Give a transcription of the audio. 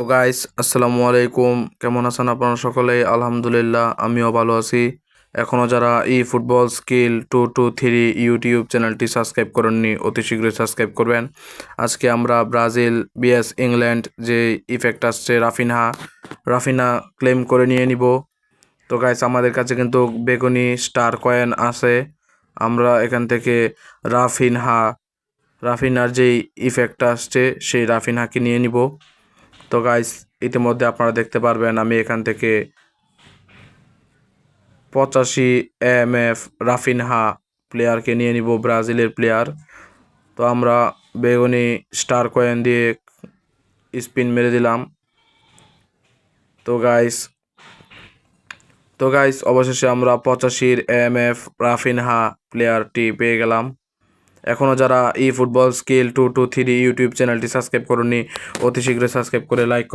তো গাইস আসসালামু আলাইকুম। কেমন আছেন আপনারা সকলে আলহামদুলিল্লাহ, আমিও ভালো আছি। এখনও যারা E football skill two two three YouTube চ্যানেলটি সাবস্ক্রাইব করেননি, অতি শীঘ্রই সাবস্ক্রাইব করবেন। আজকে আমরা ব্রাজিল বিএস ইংল্যান্ড যে ইফেক্ট আসছে, রাফিনহা রাফিনা ক্লেম করে নিয়ে নিব। তো গাইস আমাদের কাছে কিন্তু বেগুনি স্টার কয়েন আছে। আমরা এখান থেকে রাফিনহা রাফিনার যেই ইফেক্টটা আসছে, সেই রাফিনহাকে নিয়ে নিব। তো গাইস ইতিমধ্যে আপনারা দেখতে পারবেন আমি এখান থেকে পঁচাশি এম এফ রাফিনহা প্লেয়ারকে নিয়ে নিব, ব্রাজিলের প্লেয়ার তো আমরা বেগুনি স্টার কয়েন দিয়ে স্পিন মেরে দিলাম। তো গাইস তো গাইস অবশেষে আমরা পঁচাশির এম এফ রাফিনহা প্লেয়ারটি পেয়ে গেলাম। এখনও যারা E football skill two two three YouTube চ্যানেলটি সাবস্ক্রাইব করুন, অতি শীঘ্রই সাবস্ক্রাইব করে লাইক